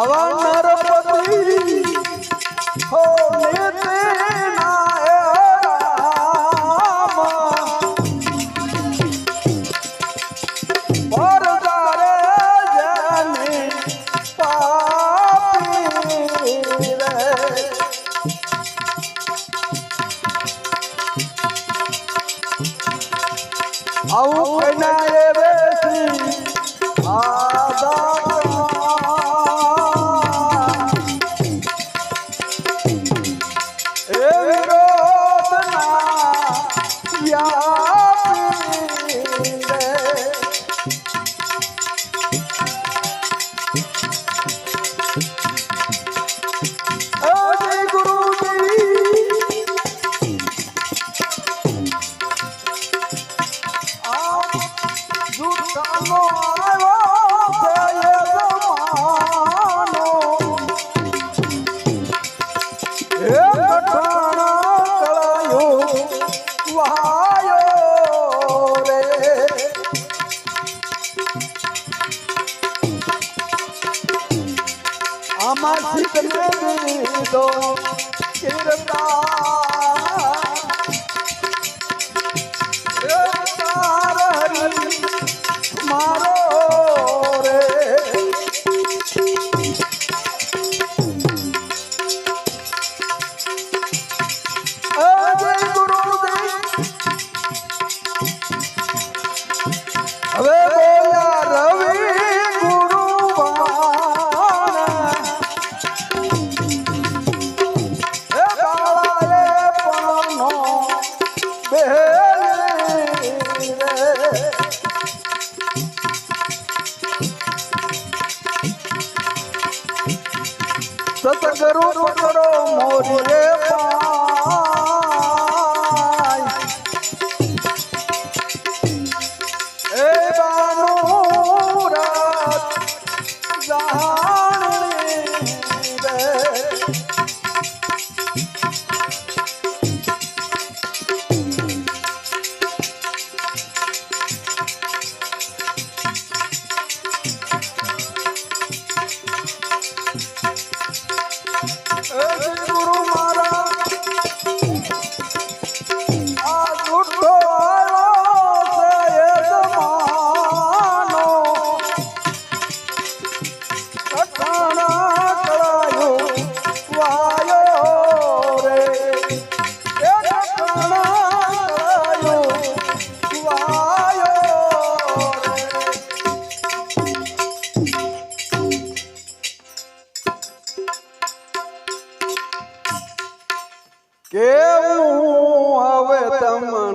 આવા નરપતિ હો નિતે આવું કઈ ના એ બેસી આ અમાર શીત મેં દીધો કિરતા સતગુરુ મોરે પા. કેવું હવે તમને?